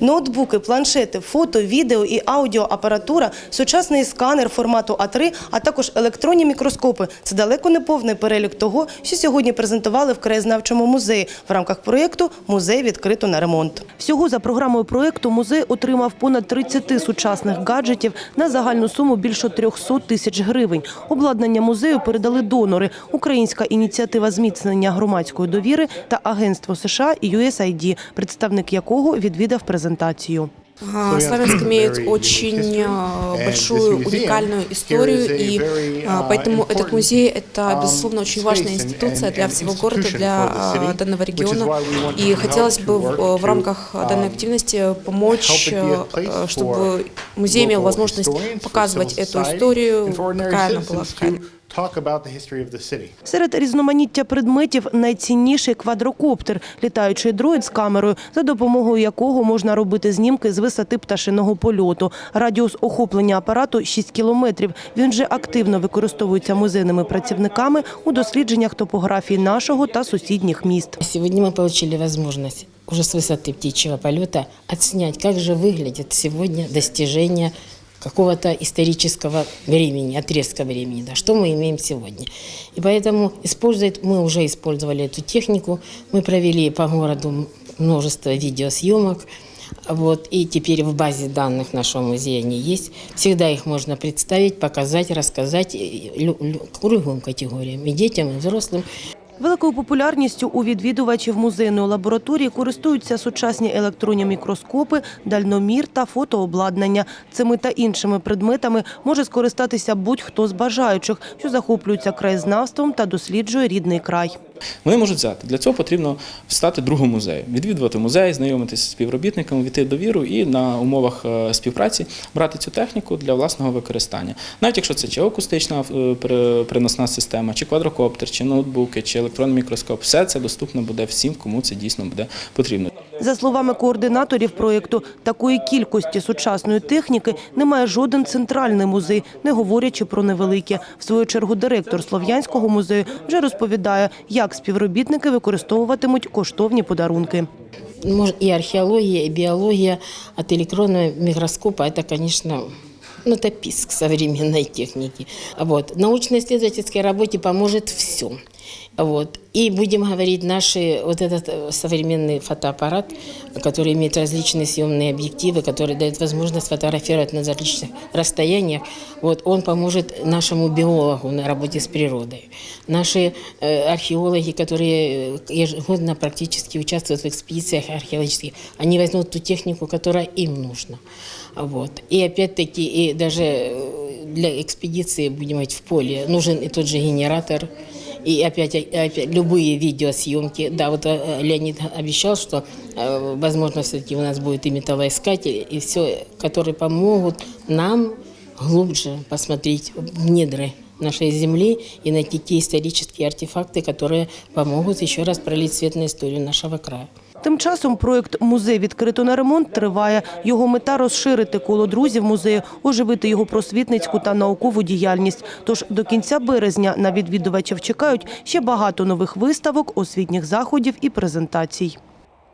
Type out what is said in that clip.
Ноутбуки, планшети, фото, відео і аудіоапаратура, сучасний сканер формату А3, а також електронні мікроскопи – це далеко не повний перелік того, що сьогодні презентували в краєзнавчому музеї в рамках проєкту «Музей відкрито на ремонт». Всього за програмою проєкту музей отримав понад 30 сучасних гаджетів на загальну суму більше 300 тисяч гривень. Обладнання музею передали донори – Українська ініціатива зміцнення громадської довіри та Агентство США і USAID, представник якого відвідав презентацію А, Славянск имеет очень а, большую уникальную историю, и а, поэтому этот музей – это, безусловно, очень важная институция для всего города, для а, данного региона. И хотелось бы в, в рамках данной активности помочь, а, а, чтобы музей имел возможность показывать эту историю, какая она была, какая она talk about the history of the city. Серед різноманіття предметів найцінніший квадрокоптер – літаючий дроїд з камерою, за допомогою якого можна робити знімки з висоти пташиного польоту. Радіус охоплення апарату – 6 кілометрів. Він вже активно використовується музейними працівниками у дослідженнях топографії нашого та сусідніх міст. Сегодня мы получили возможность уже с высоты птичьего полета отснять, как же выглядит сегодня достижение какого-то исторического времени, отрезка времени, да, что мы имеем сегодня. И поэтому использовать, мы уже использовали эту технику, мы провели по городу множество видеосъемок, вот, и теперь в базе данных нашего музея они есть. Всегда их можно представить, показать, рассказать и лю- лю- круглым категориям, и детям, и взрослым. Великою популярністю у відвідувачів музейної лабораторії користуються сучасні електронні мікроскопи, дальномір та фотообладнання. Цими та іншими предметами може скористатися будь-хто з бажаючих, що захоплюється краєзнавством та досліджує рідний край. Вони можуть взяти. Для цього потрібно стати другом музею, відвідувати музей, знайомитися з співробітниками, війти довіру і на умовах е, співпраці брати цю техніку для власного використання. Навіть якщо це чи акустична приносна система, чи квадрокоптер, чи ноутбуки, чи електронний мікроскоп, все це доступно буде всім, кому це дійсно буде потрібно. За словами координаторів проєкту, такої кількості сучасної техніки немає жоден центральний музей, не говорячи про невеликі. В свою чергу директор Слов'янського музею вже розповідає, як співробітники використовуватимуть коштовні подарунки. Может, и археология, и биология от электронного микроскопа, это, конечно, ну, это писк современной техники. Вот. Научно-исследовательской работе поможет все. Вот. И будем говорить, наши, вот этот э, современный фотоаппарат, который имеет различные съемные объективы, который дает возможность фотографировать на различных расстояниях, вот, он поможет нашему биологу на работе с природой. Наши э, археологи, которые э, ежегодно практически участвуют в экспедициях археологических, они возьмут ту технику, которая им нужна. Вот. И опять-таки, и даже э, для экспедиции, будем говорить, в поле нужен и тот же генератор, и опять, опять любые видеосъемки. Да, вот э, Леонид обещал, что, э, возможно, все-таки у нас будет и металлоискатель, и все, которые помогут нам глубже посмотреть в недры нашей земли и найти те исторические артефакты, которые помогут еще раз пролить свет на историю нашего края. Тим часом проєкт «Музей відкрито на ремонт» триває. Його мета – розширити коло друзів музею, оживити його просвітницьку та наукову діяльність. Тож до кінця березня на відвідувачів чекають ще багато нових виставок, освітніх заходів і презентацій.